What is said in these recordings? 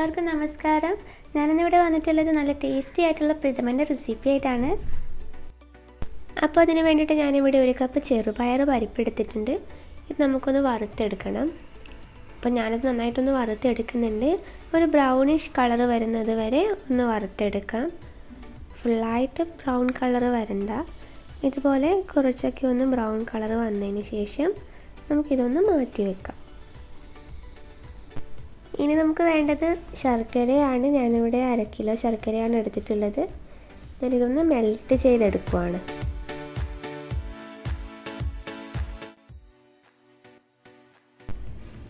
എല്ലാവർക്കും നമസ്കാരം. ഞാനിന്നിവിടെ വന്നിട്ടുള്ളത് നല്ല ടേസ്റ്റി ആയിട്ടുള്ള പ്രഥമന്റെ റെസിപ്പി ആയിട്ടാണ്. അപ്പോൾ അതിന് വേണ്ടിയിട്ട് ഞാനിവിടെ ഒരു കപ്പ് ചെറുപയർ പരിപ്പെടുത്തിട്ടുണ്ട് ഇത് നമുക്കൊന്ന് വറുത്തെടുക്കണം. അപ്പോൾ ഞാനത് നന്നായിട്ടൊന്ന് വറുത്തെടുക്കുന്നുണ്ട്. ഒരു ബ്രൗണിഷ് കളർ വരുന്നത് വരെ ഒന്ന് വറുത്തെടുക്കാം. ഫുള്ളായിട്ട് ബ്രൗൺ കളർ വരണ്ട. ഇതുപോലെ കുറച്ചൊക്കെ ഒന്ന് ബ്രൗൺ കളർ വന്നതിന് ശേഷം നമുക്കിതൊന്ന് മാറ്റി വെക്കാം ഇനി നമുക്ക് വേണ്ടത് ശർക്കരയാണ്. ഞാനിവിടെ അര കിലോ ശർക്കരയാണ് എടുത്തിട്ടുള്ളത്. ഞാനിതൊന്ന് മെൽറ്റ് ചെയ്തെടുക്കുവാണ്.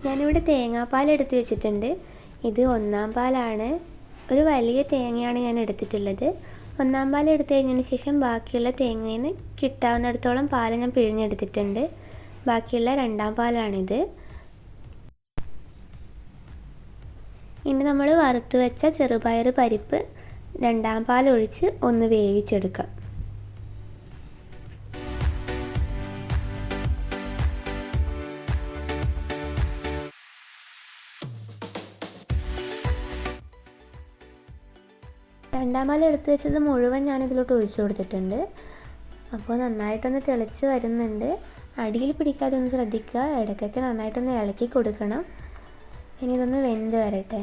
ഞാനിവിടെ തേങ്ങാപ്പാൽ എടുത്തു വെച്ചിട്ടുണ്ട്. ഇത് ഒന്നാം പാലാണ്. ഒരു വലിയ തേങ്ങയാണ് ഞാൻ എടുത്തിട്ടുള്ളത്. ഒന്നാം പാൽ എടുത്തു കഴിഞ്ഞതിന് ശേഷം ബാക്കിയുള്ള തേങ്ങയിൽ നിന്ന് കിട്ടാവുന്നിടത്തോളം പാൽ ഞാൻ പിഴിഞ്ഞെടുത്തിട്ടുണ്ട്. ബാക്കിയുള്ള രണ്ടാം പാലാണിത്. ഇനി നമ്മൾ വറുത്ത് വെച്ച ചെറുപയർ പരിപ്പ് രണ്ടാം പാൽ ഒഴിച്ച് ഒന്ന് വേവിച്ചെടുക്കാം. രണ്ടാം പാൽ എടുത്ത് വെച്ചത് മുഴുവൻ ഞാൻ ഇതിലോട്ട് ഒഴിച്ചു കൊടുത്തിട്ടുണ്ട്. അപ്പോൾ നന്നായിട്ടൊന്ന് തിളച്ച് വരുന്നുണ്ട്. അടിയിൽ പിടിക്കാതെ ഒന്ന് ശ്രദ്ധിക്കുക. ഇടയ്ക്കൊക്കെ നന്നായിട്ടൊന്ന് ഇളക്കി കൊടുക്കണം. ഇനി ഇതൊന്ന് വെന്ത് വരട്ടെ.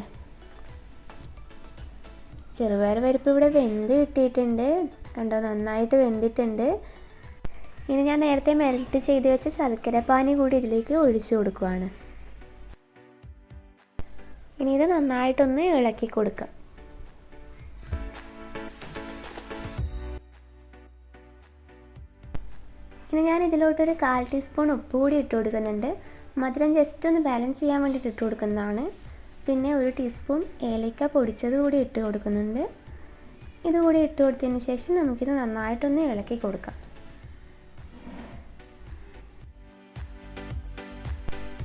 ചെറുപയർ പരിപ്പ് ഇവിടെ വെന്ത് കിട്ടിയിട്ടുണ്ട്. കണ്ടോ നന്നായിട്ട് വെന്തിട്ടുണ്ട്. ഇനി ഞാൻ നേരത്തെ മെൽറ്റ് ചെയ്ത് വെച്ച ശർക്കര പാനി കൂടി ഇതിലേക്ക് ഒഴിച്ചു കൊടുക്കുവാണ്. ഇനി ഇത് നന്നായിട്ടൊന്ന് ഇളക്കി കൊടുക്കാം. ഇനി ഞാൻ ഇതിലോട്ടൊരു കാൽ ടീസ്പൂൺ ഉപ്പ് കൂടി ഇട്ട് കൊടുക്കുന്നുണ്ട്. മധുരം ജസ്റ്റ് ഒന്ന് ബാലൻസ് ചെയ്യാൻ വേണ്ടിയിട്ട് ഇട്ട് കൊടുക്കുന്നതാണ്. പിന്നെ ഒരു ടീസ്പൂൺ ഏലക്ക പൊടിച്ചത് കൂടി ഇട്ട് കൊടുക്കുന്നുണ്ട്. ഇതുകൂടി ഇട്ട് കൊടുത്തതിന് ശേഷം നമുക്കിത് നന്നായിട്ടൊന്ന് ഇളക്കി കൊടുക്കാം.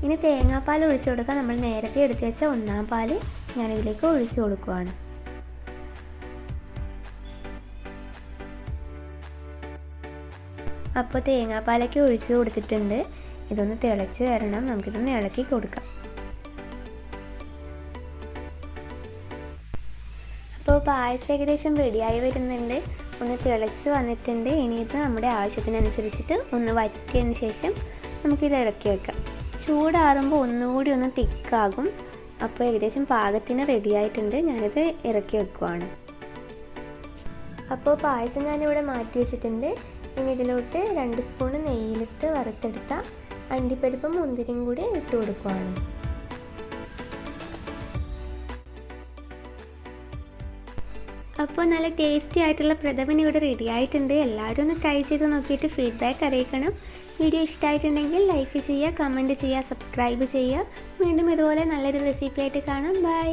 ഇനി തേങ്ങാപ്പാൽ ഒഴിച്ചു കൊടുക്കാൻ നമ്മൾ നേരത്തെ എടുത്തു വെച്ച ഒന്നാം പാൽ ഞാനിതിലേക്ക് ഒഴിച്ചു കൊടുക്കുവാണ്. അപ്പോൾ തേങ്ങാപ്പാലൊക്കെ ഒഴിച്ചു കൊടുത്തിട്ടുണ്ട്. ഇതൊന്ന് തിളച്ച് വരണം. നമുക്കിതൊന്ന് ഇളക്കി കൊടുക്കാം. അപ്പോൾ പായസം ഏകദേശം റെഡിയായി വരുന്നുണ്ട്. ഒന്ന് തിളച്ച് വന്നിട്ടുണ്ട്. ഇനി ഇത് നമ്മുടെ ആവശ്യത്തിനനുസരിച്ചിട്ട് ഒന്ന് വറ്റിയതിന് ശേഷം നമുക്കിത് ഇറക്കി വെക്കാം. ചൂടാറുമ്പോൾ ഒന്നുകൂടി ഒന്ന് തിക്കാകും. അപ്പോൾ ഏകദേശം പാകത്തിന് റെഡിയായിട്ടുണ്ട് ഞാനിത് ഇറക്കി വെക്കുവാണ്. അപ്പോൾ പായസം ഞാനിവിടെ മാറ്റി വെച്ചിട്ടുണ്ട്. ഇനി ഇതിലോട്ട് രണ്ട് സ്പൂൺ നെയ്യിലിട്ട് വറുത്തെടുത്ത അണ്ടിപ്പരിപ്പും മുന്തിരിയും കൂടി ഇട്ട് കൊടുക്കുവാണ്. അപ്പോൾ നല്ല ടേസ്റ്റി ആയിട്ടുള്ള പ്രഥമൻ ഇവിടെ റെഡി ആയിട്ടുണ്ട്. എല്ലാവരും ഒന്ന് ട്രൈ ചെയ്ത് നോക്കിയിട്ട് ഫീഡ്ബാക്ക് അറിയിക്കണം. വീഡിയോ ഇഷ്ടമായിട്ടുണ്ടെങ്കിൽ ലൈക്ക് ചെയ്യുക കമന്റ് ചെയ്യുക സബ്സ്ക്രൈബ് ചെയ്യുക. വീണ്ടും ഇതുപോലെ നല്ലൊരു റെസിപ്പി ആയിട്ട് കാണാം. ബൈ